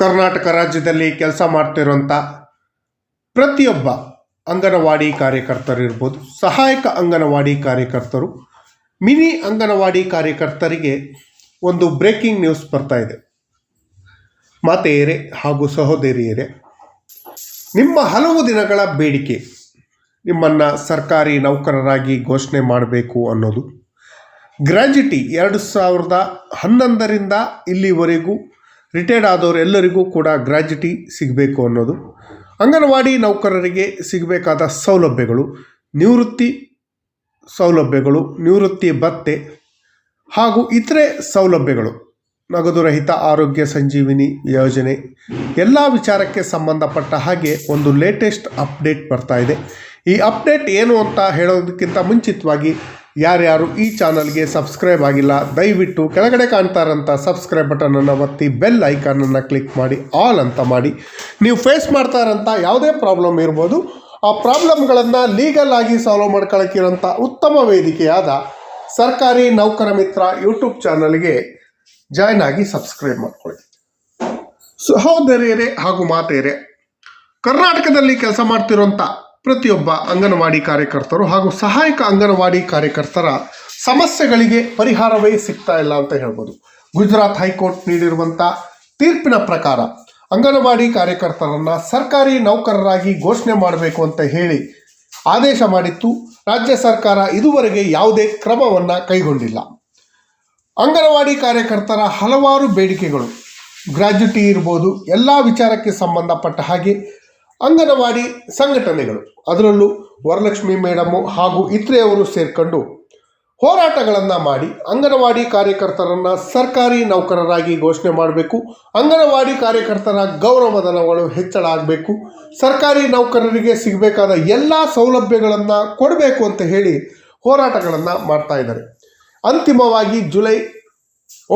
ಕರ್ನಾಟಕ ರಾಜ್ಯದಲ್ಲಿ ಕೆಲಸ ಮಾಡ್ತಿರುವಂಥ ಪ್ರತಿಯೊಬ್ಬ ಅಂಗನವಾಡಿ ಕಾರ್ಯಕರ್ತರಿರ್ಬೋದು ಸಹಾಯಕ ಅಂಗನವಾಡಿ ಕಾರ್ಯಕರ್ತರು, ಮಿನಿ ಅಂಗನವಾಡಿ ಕಾರ್ಯಕರ್ತರಿಗೆ ಒಂದು ಬ್ರೇಕಿಂಗ್ ನ್ಯೂಸ್ ಬರ್ತಾ ಇದೆ. ಮಾತೆಯರೇ ಹಾಗೂ ಸಹೋದರಿಯರೇ, ನಿಮ್ಮ ಹಲವು ದಿನಗಳ ಬೇಡಿಕೆ, ನಿಮ್ಮನ್ನು ಸರ್ಕಾರಿ ನೌಕರರಾಗಿ ಘೋಷಣೆ ಮಾಡಬೇಕು ಅನ್ನೋದು. ಗ್ರ್ಯಾಜುಟಿ ಎರಡು ಸಾವಿರದ ಹನ್ನೊಂದರಿಂದ ಇಲ್ಲಿವರೆಗೂ ರಿಟೈರ್ಡ್ ಆದವರೆಲ್ಲರಿಗೂ ಕೂಡ ಗ್ರ್ಯಾಜುಟಿ ಸಿಗಬೇಕು ಅನ್ನೋದು. ಅಂಗನವಾಡಿ ನೌಕರರಿಗೆ ಸಿಗಬೇಕಾದ ಸೌಲಭ್ಯಗಳು, ನಿವೃತ್ತಿ ಸೌಲಭ್ಯಗಳು, ನಿವೃತ್ತಿ ಭತ್ತೆ ಹಾಗೂ ಇತರೆ ಸೌಲಭ್ಯಗಳು. ನಗದು ರಹಿತ ಆರೋಗ್ಯ ಸಂಜೀವಿನಿ ಯೋಜನೆ ಎಲ್ಲ ವಿಚಾರಕ್ಕೆ ಸಂಬಂಧಪಟ್ಟ ಹಾಗೆ ಒಂದು ಲೇಟೆಸ್ಟ್ ಅಪ್ಡೇಟ್ ಬರ್ತಾ ಇದೆ. ಈ ಅಪ್ಡೇಟ್ ಏನು ಅಂತ ಹೇಳೋದಕ್ಕಿಂತ ಮುಂಚಿತವಾಗಿ ಯಾರ್ಯಾರು ಈ ಚಾನಲ್ಗೆ ಸಬ್ಸ್ಕ್ರೈಬ್ ಆಗಿಲ್ಲ, ದಯವಿಟ್ಟು ಕೆಳಗಡೆ ಕಾಣ್ತಾ ಇರೋಂಥ ಸಬ್ಸ್ಕ್ರೈಬ್ ಬಟನನ್ನು ಒತ್ತಿ, ಬೆಲ್ ಐಕಾನನ್ನು ಕ್ಲಿಕ್ ಮಾಡಿ, ಆಲ್ ಅಂತ ಮಾಡಿ. ನೀವು ಫೇಸ್ ಮಾಡ್ತಾ ಇರೋಂಥ ಯಾವುದೇ ಪ್ರಾಬ್ಲಮ್ ಇರ್ಬೋದು. ಆ ಪ್ರಾಬ್ಲಮ್ಗಳನ್ನು ಲೀಗಲ್ ಆಗಿ ಸಾಲ್ವ್ ಮಾಡ್ಕೊಳ್ಳೋಕ್ಕಿರೋಂಥ ಉತ್ತಮ ವೇದಿಕೆಯಾದ ಸರ್ಕಾರಿ ನೌಕರ ಮಿತ್ರ ಯೂಟ್ಯೂಬ್ ಚಾನಲ್ಗೆ ಜಾಯ್ನ್ ಆಗಿ ಸಬ್ಸ್ಕ್ರೈಬ್ ಮಾಡ್ಕೊಳ್ಳಿ. ಸಹೋದರಿಯರೇ ಹಾಗೂ ಮಾತೆಯರೇ, ಕರ್ನಾಟಕದಲ್ಲಿ ಕೆಲಸ ಮಾಡ್ತಿರೋಂಥ ಪ್ರತಿಯೊಬ್ಬ ಅಂಗನವಾಡಿ ಕಾರ್ಯಕರ್ತರು ಹಾಗೂ ಸಹಾಯಕ ಅಂಗನವಾಡಿ ಕಾರ್ಯಕರ್ತರ ಸಮಸ್ಯೆಗಳಿಗೆ ಪರಿಹಾರವೇ ಸಿಗ್ತಾ ಇಲ್ಲ ಅಂತ ಹೇಳ್ಬೋದು. ಗುಜರಾತ್ ಹೈಕೋರ್ಟ್ ನೀಡಿರುವಂಥ ತೀರ್ಪಿನ ಪ್ರಕಾರ ಅಂಗನವಾಡಿ ಕಾರ್ಯಕರ್ತರನ್ನು ಸರ್ಕಾರಿ ನೌಕರರಾಗಿ ಘೋಷಣೆ ಮಾಡಬೇಕು ಅಂತ ಹೇಳಿ ಆದೇಶ ಮಾಡಿತ್ತು. ರಾಜ್ಯ ಸರ್ಕಾರ ಇದುವರೆಗೆ ಯಾವುದೇ ಕ್ರಮವನ್ನು ಕೈಗೊಂಡಿಲ್ಲ. ಅಂಗನವಾಡಿ ಕಾರ್ಯಕರ್ತರ ಹಲವಾರು ಬೇಡಿಕೆಗಳು. ಗ್ರ್ಯಾಜ್ಯುಟಿ ಇರ್ಬೋದು, ಎಲ್ಲ ವಿಚಾರಕ್ಕೆ ಸಂಬಂಧಪಟ್ಟ ಹಾಗೆ ಅಂಗನವಾಡಿ ಸಂಘಟನೆಗಳು, ಅದರಲ್ಲೂ ವರಲಕ್ಷ್ಮಿ ಮೇಡಮು ಹಾಗೂ ಇತರೆಯವರು ಸೇರ್ಕೊಂಡು ಹೋರಾಟಗಳನ್ನು ಮಾಡಿ ಅಂಗನವಾಡಿ ಕಾರ್ಯಕರ್ತರನ್ನು ಸರ್ಕಾರಿ ನೌಕರರಾಗಿ ಘೋಷಣೆ ಮಾಡಬೇಕು. ಅಂಗನವಾಡಿ ಕಾರ್ಯಕರ್ತರ ಗೌರವಧನಗಳು ಹೆಚ್ಚಳ ಆಗಬೇಕು. ಸರ್ಕಾರಿ ನೌಕರರಿಗೆ ಸಿಗಬೇಕಾದ ಎಲ್ಲ ಸೌಲಭ್ಯಗಳನ್ನು ಕೊಡಬೇಕು ಅಂತ ಹೇಳಿ ಹೋರಾಟಗಳನ್ನು ಮಾಡ್ತಾ ಇದ್ದಾರೆ. ಅಂತಿಮವಾಗಿ ಜುಲೈ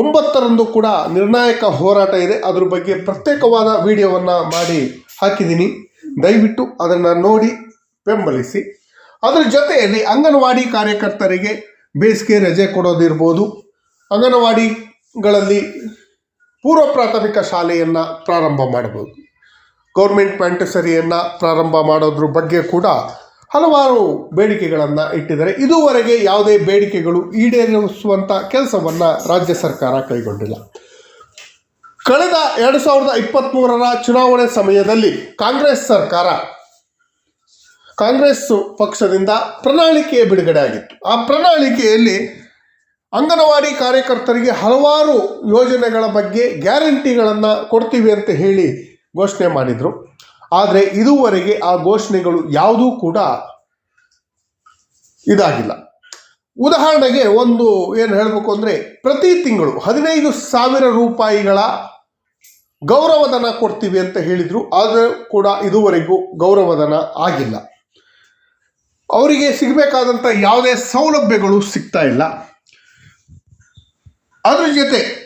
ಒಂಬತ್ತರಂದು ಕೂಡ ನಿರ್ಣಾಯಕ ಹೋರಾಟ ಇದೆ. ಅದ್ರ ಬಗ್ಗೆ ಪ್ರತ್ಯೇಕವಾದ ವಿಡಿಯೋವನ್ನು ಮಾಡಿ ಹಾಕಿದ್ದೀನಿ. ದಯವಿಟ್ಟು ಅದನ್ನು ನೋಡಿ ಬೆಂಬಲಿಸಿ. ಅದರ ಜೊತೆಯಲ್ಲಿ ಅಂಗನವಾಡಿ ಕಾರ್ಯಕರ್ತರಿಗೆ ಬೇಸಿಗೆ ರಜೆ ಕೊಡೋದಿರ್ಬೋದು. ಅಂಗನವಾಡಿಗಳಲ್ಲಿ ಪೂರ್ವ ಪ್ರಾಥಮಿಕ ಶಾಲೆಯನ್ನು ಪ್ರಾರಂಭ ಮಾಡಬಹುದು. ಗೌರ್ಮೆಂಟ್ ಪ್ಯಾಂಟಸರಿಯನ್ನು ಪ್ರಾರಂಭ ಮಾಡೋದ್ರ ಬಗ್ಗೆ ಕೂಡ ಹಲವಾರು ಬೇಡಿಕೆಗಳನ್ನು ಇಟ್ಟಿದ್ದಾರೆ. ಇದುವರೆಗೆ ಯಾವುದೇ ಬೇಡಿಕೆಗಳು ಈಡೇರಿಸುವಂಥ ಕೆಲಸವನ್ನು ರಾಜ್ಯ ಸರ್ಕಾರ ಕೈಗೊಂಡಿಲ್ಲ. ಕಳೆದ ಎರಡು ಸಾವಿರದ ಇಪ್ಪತ್ತ್ಮೂರರ ಚುನಾವಣೆ ಸಮಯದಲ್ಲಿ ಕಾಂಗ್ರೆಸ್ ಸರ್ಕಾರ ಕಾಂಗ್ರೆಸ್ ಪಕ್ಷದಿಂದ ಪ್ರಣಾಳಿಕೆ ಬಿಡುಗಡೆ ಆಗಿತ್ತು ಆ ಪ್ರಣಾಳಿಕೆಯಲ್ಲಿ ಅಂಗನವಾಡಿ ಕಾರ್ಯಕರ್ತರಿಗೆ ಹಲವಾರು ಯೋಜನೆಗಳ ಬಗ್ಗೆ ಗ್ಯಾರಂಟಿಗಳನ್ನು ಕೊಡ್ತೀವಿ ಅಂತ ಹೇಳಿ ಘೋಷಣೆ ಮಾಡಿದರು. ಆದರೆ ಇದುವರೆಗೆ ಆ ಘೋಷಣೆಗಳು ಯಾವುದೂ ಕೂಡ ಇದಾಗಿಲ್ಲ. ಉದಾಹರಣೆಗೆ ಒಂದು ಏನು ಹೇಳಬೇಕು ಅಂದರೆ ಪ್ರತಿ ತಿಂಗಳು ಹದಿನೈದು ಸಾವಿರ ರೂಪಾಯಿಗಳ ಗೌರವಧನ ಕೊಡ್ತೀವಿ ಅಂತ ಹೇಳಿದರು, ಆದರೂ ಕೂಡ ಇದುವರೆಗೂ ಗೌರವಧನ ಆಗಿಲ್ಲ. ಅವರಿಗೆ ಸಿಗಬೇಕಾದಂಥ ಯಾವುದೇ ಸೌಲಭ್ಯಗಳು ಸಿಗ್ತಾ ಇಲ್ಲ. ಅದ್ರ ಜೊತೆ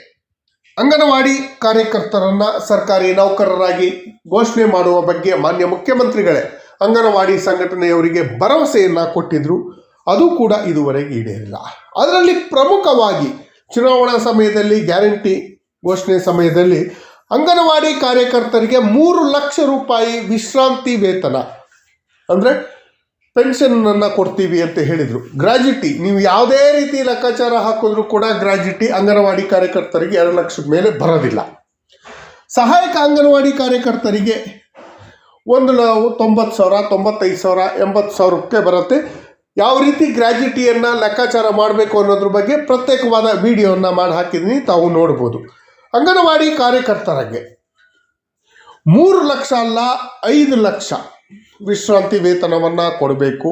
ಅಂಗನವಾಡಿ ಕಾರ್ಯಕರ್ತರನ್ನ ಸರ್ಕಾರಿ ನೌಕರರಾಗಿ ಘೋಷಣೆ ಮಾಡುವ ಬಗ್ಗೆ ಮಾನ್ಯ ಮುಖ್ಯಮಂತ್ರಿಗಳೇ ಅಂಗನವಾಡಿ ಸಂಘಟನೆಯವರಿಗೆ ಭರವಸೆಯನ್ನು ಕೊಟ್ಟಿದ್ರು. ಅದು ಕೂಡ ಇದುವರೆಗೆ ಈಡೇರಿಲ್ಲ. ಅದರಲ್ಲಿ ಪ್ರಮುಖವಾಗಿ ಚುನಾವಣಾ ಸಮಯದಲ್ಲಿ ಗ್ಯಾರಂಟಿ ಘೋಷಣೆ ಸಮಯದಲ್ಲಿ ಅಂಗನವಾಡಿ ಕಾರ್ಯಕರ್ತರಿಗೆ ಮೂರು ಲಕ್ಷ ರೂಪಾಯಿ ವಿಶ್ರಾಂತಿ ವೇತನ. ಅಂದರೆ ಪೆನ್ಷನ್ನನ್ನು ಕೊಡ್ತೀವಿ ಅಂತ ಹೇಳಿದರು. ಗ್ರಾಜ್ಯುಟಿ ನೀವು ಯಾವುದೇ ರೀತಿ ಲೆಕ್ಕಾಚಾರ ಹಾಕಿದ್ರೂ ಕೂಡ ಗ್ರಾಜ್ಯುಟಿ ಅಂಗನವಾಡಿ ಕಾರ್ಯಕರ್ತರಿಗೆ ಎರಡು ಲಕ್ಷದ ಮೇಲೆ ಬರೋದಿಲ್ಲ. ಸಹಾಯಕ ಅಂಗನವಾಡಿ ಕಾರ್ಯಕರ್ತರಿಗೆ ಒಂದು ತೊಂಬತ್ತು ಸಾವಿರ, ತೊಂಬತ್ತೈದು ಸಾವಿರ, ಎಂಬತ್ತು ಸಾವಿರಕ್ಕೆ ಬರುತ್ತೆ. ಯಾವ ರೀತಿ ಗ್ರಾಜ್ಯುಟಿಯನ್ನು ಲೆಕ್ಕಾಚಾರ ಮಾಡಬೇಕು ಅನ್ನೋದ್ರ ಬಗ್ಗೆ ಪ್ರತ್ಯೇಕವಾದ ವಿಡಿಯೋವನ್ನು ಮಾಡಿ ಹಾಕಿದ್ದೀನಿ. ತಾವು ನೋಡ್ಬೋದು. ಅಂಗನವಾಡಿ ಕಾರ್ಯಕರ್ತರಿಗೆ ಮೂರು ಲಕ್ಷ ಅಲ್ಲ, ಐದು ಲಕ್ಷ ವಿಶ್ರಾಂತಿ ವೇತನವನ್ನು ಕೊಡಬೇಕು.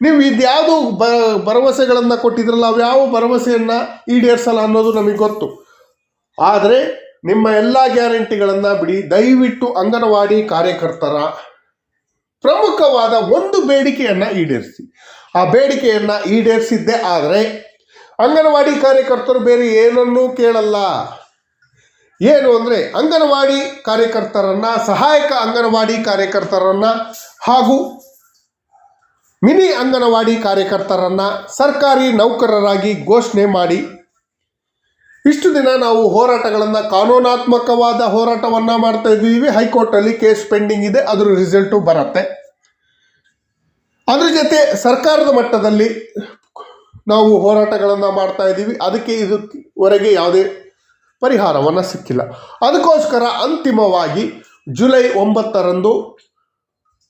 ನೀವು ಇದ್ಯಾವುದು ಬ, ಭರವಸೆಗಳನ್ನು ಕೊಟ್ಟಿದ್ರಲ್ಲ, ಅವು ಯಾವ ಭರವಸೆಯನ್ನು ಈಡೇರಿಸಲ್ಲ ಅನ್ನೋದು ನಮಗೆ ಗೊತ್ತು. ಆದರೆ ನಿಮ್ಮ ಎಲ್ಲ ಗ್ಯಾರಂಟಿಗಳನ್ನು ಬಿಡಿ. ದಯವಿಟ್ಟು ಅಂಗನವಾಡಿ ಕಾರ್ಯಕರ್ತರ ಪ್ರಮುಖವಾದ ಒಂದು ಬೇಡಿಕೆಯನ್ನು ಈಡೇರಿಸಿ. ಆ ಬೇಡಿಕೆಯನ್ನು ಈಡೇರಿಸಿದ್ದೇ ಆದರೆ ಅಂಗನವಾಡಿ ಕಾರ್ಯಕರ್ತರು ಬೇರೆ ಏನನ್ನೂ ಕೇಳಲ್ಲ. ಏನು ಅಂದರೆ ಅಂಗನವಾಡಿ ಕಾರ್ಯಕರ್ತರನ್ನು, ಸಹಾಯಕ ಅಂಗನವಾಡಿ ಕಾರ್ಯಕರ್ತರನ್ನು ಹಾಗೂ ಮಿನಿ ಅಂಗನವಾಡಿ ಕಾರ್ಯಕರ್ತರನ್ನು ಸರ್ಕಾರಿ ನೌಕರರಾಗಿ ಘೋಷಣೆ ಮಾಡಿ. ಇಷ್ಟು ದಿನ ನಾವು ಹೋರಾಟಗಳನ್ನು, ಕಾನೂನಾತ್ಮಕವಾದ ಹೋರಾಟವನ್ನು ಮಾಡ್ತಾ ಇದ್ದೀವಿ. ಹೈಕೋರ್ಟಲ್ಲಿ ಕೇಸ್ ಪೆಂಡಿಂಗ್ ಇದೆ, ಅದರ ರಿಸಲ್ಟು ಬರುತ್ತೆ. ಅದ್ರ ಜೊತೆ ಸರ್ಕಾರದ ಮಟ್ಟದಲ್ಲಿ ನಾವು ಹೋರಾಟಗಳನ್ನು ಮಾಡ್ತಾ ಇದ್ದೀವಿ. ಅದಕ್ಕೆ ಇದುವರೆಗೆ ಯಾವುದೇ ಪರಿಹಾರವನ್ನು ಸಿಕ್ಕಿಲ್ಲ. ಅದಕ್ಕೋಸ್ಕರ ಅಂತಿಮವಾಗಿ ಜುಲೈ ಒಂಬತ್ತರಂದು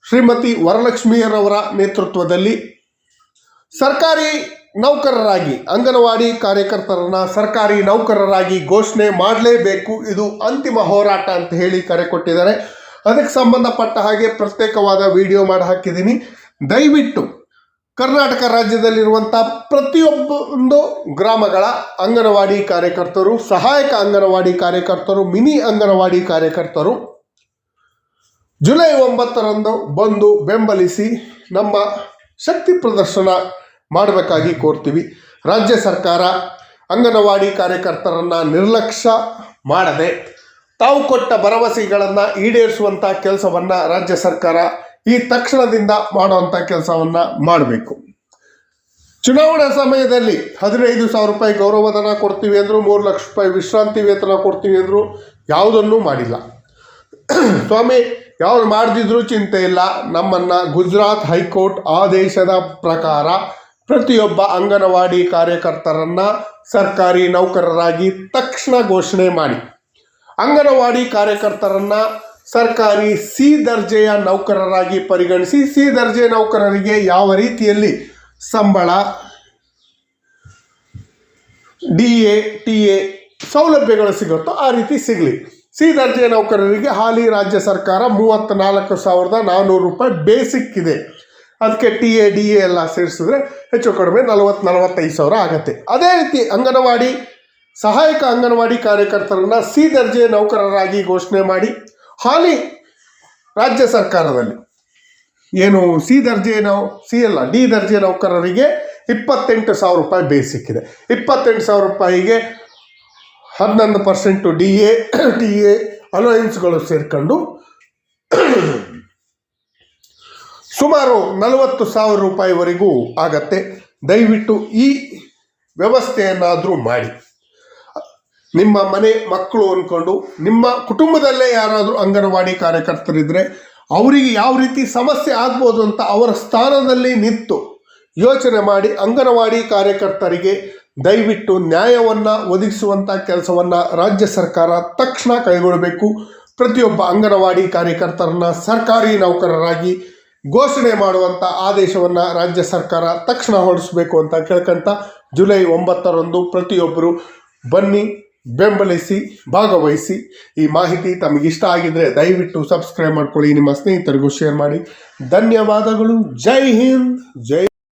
ಶ್ರೀಮತಿ ವರಲಕ್ಷ್ಮಿಯರವರ ನೇತೃತ್ವದಲ್ಲಿ ಸರ್ಕಾರಿ ನೌಕರರಾಗಿ, ಅಂಗನವಾಡಿ ಕಾರ್ಯಕರ್ತರನ್ನ ಸರ್ಕಾರಿ ನೌಕರರಾಗಿ ಘೋಷಣೆ ಮಾಡಲೇಬೇಕು. ಇದು ಅಂತಿಮ ಹೋರಾಟ ಅಂತ ಹೇಳಿ ಕರೆ ಕೊಟ್ಟಿದ್ದಾರೆ. ಅದಕ್ಕೆ ಸಂಬಂಧಪಟ್ಟ ಹಾಗೆ ಪ್ರತ್ಯೇಕವಾದ ವಿಡಿಯೋ ಮಾಡಿ ಹಾಕಿದ್ದೀನಿ. ದಯವಿಟ್ಟು ಕರ್ನಾಟಕ ರಾಜ್ಯದಲ್ಲಿರುವಂಥ ಪ್ರತಿಯೊಬ್ಬೊಂದು ಗ್ರಾಮಗಳ ಅಂಗನವಾಡಿ ಕಾರ್ಯಕರ್ತರು, ಸಹಾಯಕ ಅಂಗನವಾಡಿ ಕಾರ್ಯಕರ್ತರು, ಮಿನಿ ಅಂಗನವಾಡಿ ಕಾರ್ಯಕರ್ತರು ಜುಲೈ ಒಂಬತ್ತರಂದು ಬಂದು ಬೆಂಬಲಿಸಿ ನಮ್ಮ ಶಕ್ತಿ ಪ್ರದರ್ಶನ ಮಾಡಬೇಕಾಗಿ ಕೋರ್ತೀವಿ. ರಾಜ್ಯ ಸರ್ಕಾರ ಅಂಗನವಾಡಿ ಕಾರ್ಯಕರ್ತರನ್ನು ನಿರ್ಲಕ್ಷ್ಯ ಮಾಡದೆ ತಾವು ಕೊಟ್ಟ ಭರವಸೆಗಳನ್ನು ಈಡೇರಿಸುವಂಥ ಕೆಲಸವನ್ನು ರಾಜ್ಯ ಸರ್ಕಾರ ಈ ತಕ್ಷಣದಿಂದ ಮಾಡುವಂಥ ಕೆಲಸವನ್ನು ಮಾಡಬೇಕು. ಚುನಾವಣಾ ಸಮಯದಲ್ಲಿ ಹದಿನೈದು ಸಾವಿರ ರೂಪಾಯಿ ಗೌರವಧನ ಕೊಡ್ತೀವಿ ಅಂದರು, ಮೂರು ಲಕ್ಷ ರೂಪಾಯಿ ವಿಶ್ರಾಂತಿ ವೇತನ ಕೊಡ್ತೀವಿ ಅಂದರು ಯಾವುದನ್ನೂ ಮಾಡಿಲ್ಲ. ಸ್ವಾಮಿ, ಯಾವ್ದು ಮಾಡದಿದ್ರೂ ಚಿಂತೆ ಇಲ್ಲ. ನಮ್ಮನ್ನು ಗುಜರಾತ್ ಹೈಕೋರ್ಟ್ ಆದೇಶದ ಪ್ರಕಾರ ಪ್ರತಿಯೊಬ್ಬ ಅಂಗನವಾಡಿ ಕಾರ್ಯಕರ್ತರನ್ನ ಸರ್ಕಾರಿ ನೌಕರರಾಗಿ ತಕ್ಷಣ ಘೋಷಣೆ ಮಾಡಿ. ಅಂಗನವಾಡಿ ಕಾರ್ಯಕರ್ತರನ್ನ ಸರ್ಕಾರಿ ಸಿ ದರ್ಜೆಯ ನೌಕರರಾಗಿ ಪರಿಗಣಿಸಿ ಸಿ ದರ್ಜೆ ನೌಕರರಿಗೆ ಯಾವ ರೀತಿಯಲ್ಲಿ ಸಂಬಳ, ಡಿ ಎ, ಟಿ ಎ ಸೌಲಭ್ಯಗಳು ಸಿಗುತ್ತೋ ಆ ರೀತಿ ಸಿಗಲಿ. ಸಿ ದರ್ಜೆ ನೌಕರರಿಗೆ ಹಾಲಿ ರಾಜ್ಯ ಸರ್ಕಾರ ಮೂವತ್ತ ನಾಲ್ಕು ಸಾವಿರದ ನಾನ್ನೂರು ರೂಪಾಯಿ ಬೇಸಿಕ್ ಇದೆ. ಅದಕ್ಕೆ ಟಿ ಎ, ಡಿ ಎ ಎಲ್ಲ ಸೇರಿಸಿದ್ರೆ ಹೆಚ್ಚು ಕಡಿಮೆ ನಲವತ್ತು, ನಲವತ್ತೈದು ಸಾವಿರ ಆಗುತ್ತೆ. ಅದೇ ರೀತಿ ಅಂಗನವಾಡಿ, ಸಹಾಯಕ ಅಂಗನವಾಡಿ ಕಾರ್ಯಕರ್ತರನ್ನು ಸಿ ದರ್ಜೆ ನೌಕರರಾಗಿ ಘೋಷಣೆ ಮಾಡಿ ಹಾಲಿ ರಾಜ್ಯ ಸರ್ಕಾರದಲ್ಲಿ. ಏನು ಸಿ ದರ್ಜೆ ನಾವು, ಸಿ ಅಲ್ಲ, ಡಿ ದರ್ಜೆ ನೌಕರರಿಗೆ ಇಪ್ಪತ್ತೆಂಟು ಸಾವಿರ ರೂಪಾಯಿ ಬೇಸಿಕ್ ಇದೆ ಇಪ್ಪತ್ತೆಂಟು ಸಾವಿರ ರೂಪಾಯಿಗೆ ಹನ್ನೊಂದು percent D A T A ಅಲೋಯನ್ಸ್ಗಳು ಸೇರಿಕೊಂಡು ಸುಮಾರು ನಲವತ್ತು ಸಾವಿರ ರೂಪಾಯಿವರೆಗೂ ಆಗತ್ತೆ. ದಯವಿಟ್ಟು ಈ ವ್ಯವಸ್ಥೆಯನ್ನಾದರೂ ಮಾಡಿ. ನಿಮ್ಮ ಮನೆ ಮಕ್ಕಳು ಅಂದ್ಕೊಂಡು ನಿಮ್ಮ ಕುಟುಂಬದಲ್ಲೇ ಯಾರಾದರೂ ಅಂಗನವಾಡಿ ಕಾರ್ಯಕರ್ತರಿದ್ದರೆ ಅವರಿಗೆ ಯಾವ ರೀತಿ ಸಮಸ್ಯೆ ಆಗ್ಬೋದು ಅಂತ ಅವರ ಸ್ಥಾನದಲ್ಲಿ ನಿಂತು ಯೋಚನೆ ಮಾಡಿ ಅಂಗನವಾಡಿ ಕಾರ್ಯಕರ್ತರಿಗೆ ದಯವಿಟ್ಟು ನ್ಯಾಯವನ್ನು ಒದಗಿಸುವಂಥ ಕೆಲಸವನ್ನು ರಾಜ್ಯ ಸರ್ಕಾರ ತಕ್ಷಣ ಕೈಗೊಳ್ಳಬೇಕು. ಪ್ರತಿಯೊಬ್ಬ ಅಂಗನವಾಡಿ ಕಾರ್ಯಕರ್ತರನ್ನ ಸರ್ಕಾರಿ ನೌಕರರಾಗಿ ಘೋಷಣೆ ಮಾಡುವಂಥ ಆದೇಶವನ್ನು ರಾಜ್ಯ ಸರ್ಕಾರ ತಕ್ಷಣ ಹೊರಡಿಸಬೇಕು ಅಂತ ಕೇಳ್ಕೊಂತ ಜುಲೈ ಒಂಬತ್ತರಂದು ಪ್ರತಿಯೊಬ್ಬರು ಬನ್ನಿ. ಬೆಂಬಲಿಸಿ, ಭಾಗವಹಿಸಿ ಈ ಮಾಹಿತಿ ತಮಗಿಷ್ಟ ಆಗಿದ್ರೆ ದಯವಿಟ್ಟು ಸಬ್ಸ್ಕ್ರೈಬ್ ಮಾಡ್ಕೊಳ್ಳಿ, ನಿಮ್ಮ ಸ್ನೇಹಿತರಿಗೂ ಶೇರ್ ಮಾಡಿ. ಧನ್ಯವಾದಗಳು. ಜೈ ಹಿಂದ್, ಜೈ